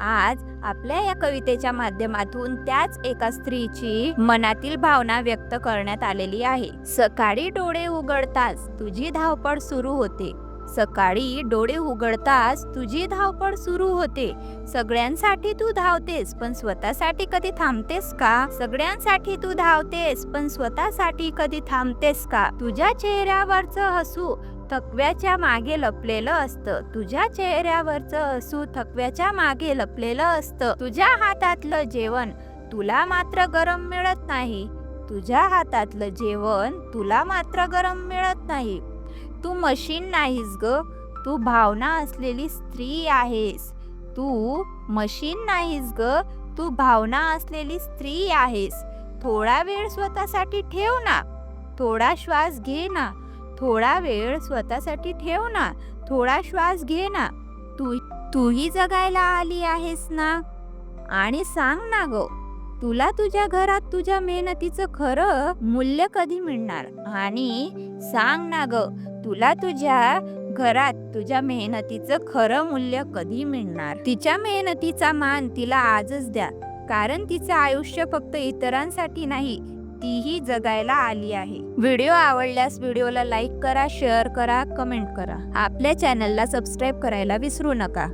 आज आपल्या या कवितेच्या माध्यमातून त्याच एका स्त्रीची मनातील भावना व्यक्त करण्यात आलेली आहे. सकाळी डोळे उघडताच तुझी धावपळ सुरू होते. सकाळी डोळे उघडताच तुझी धावपळ सुरू होते. सगळ्यांसाठी तू धावतेस पण स्वतःसाठी कधी थांबतेस का? सगळ्यांसाठी तू धावतेस पण स्वतःसाठी कधी थांबतेस का? तुझ्या चेहऱ्यावरचं हसू थकव्याच्या मागे लपलेलं असतं. तुझ्या चेहऱ्यावरचं असू थकव्याच्या मागे लपलेलं असतं. तुझ्या हातातलं जेवण तुला मात्र गरम मिळत नाही. तुझ्या हातातलं जेवण तुला मात्र गरम मिळत नाही. तू मशीन नाहीस ग. तू भावना असलेली स्त्री आहेस. तू मशीन नाहीस ग. तू भावना असलेली स्त्री आहेस. थोडा वेळ स्वतःसाठी ठेव ना. थोडा श्वास घे ना. थोडा वेळ स्वतःसाठी ठेव ना. थोडा श्वास घे ना. तू तूही जगायला आली आहेस ना? आणि सांग ना ग तुला तुझ्या घरात तुझ्या मेहनतीचं खरं मूल्य कधी मिळणार? आणि सांग ना ग तुला तुझ्या घरात तुझ्या मेहनतीचं खरं मूल्य कधी मिळणार? तिच्या मेहनतीचा मान तिला आजच द्या. कारण तिचं आयुष्य फक्त इतरांसाठी नाही तीही जगायला आली आहे. व्हिडिओ आवडल्यास व्हिडिओला लाईक करा शेअर करा कमेंट करा. आपल्या चॅनलला सबस्क्राईब करायला विसरू नका.